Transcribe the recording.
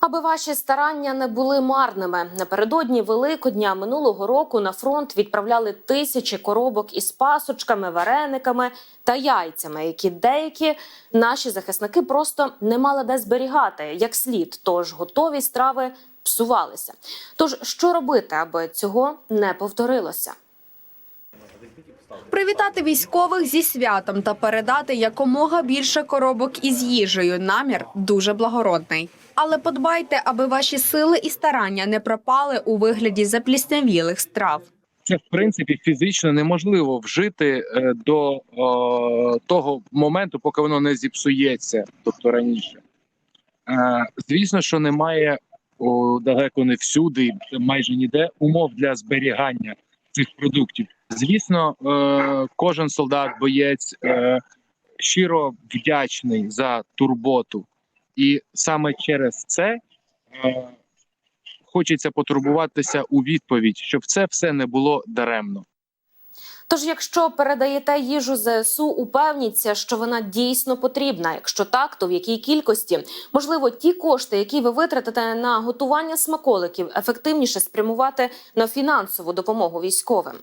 Аби ваші старання не були марними. Напередодні Великодня минулого року на фронт відправляли тисячі коробок із пасочками, варениками та яйцями, які деякі наші захисники просто не мали де зберігати як слід. Тож готові страви псувалися. Тож що робити, аби цього не повторилося? Привітати військових зі святом та передати якомога більше коробок із їжею. Намір дуже благородний. Але подбайте, аби ваші сили і старання не пропали у вигляді запліснявілих страв. це в принципі фізично неможливо вжити е, до е, того моменту, поки воно не зіпсується, тобто раніше. Е, звісно, що немає о, далеко не всюди, майже ніде умов для зберігання цих продуктів. Звісно, е, кожен солдат, боєць е, щиро вдячний за турботу, і саме через це. Е, Хочеться потурбуватися у відповідь, щоб це все не було даремно. Тож, якщо передаєте їжу ЗСУ, упевніться, що вона дійсно потрібна. Якщо так, то в якій кількості можливо ті кошти, які ви витратите на готування смаколиків, ефективніше спрямувати на фінансову допомогу військовим.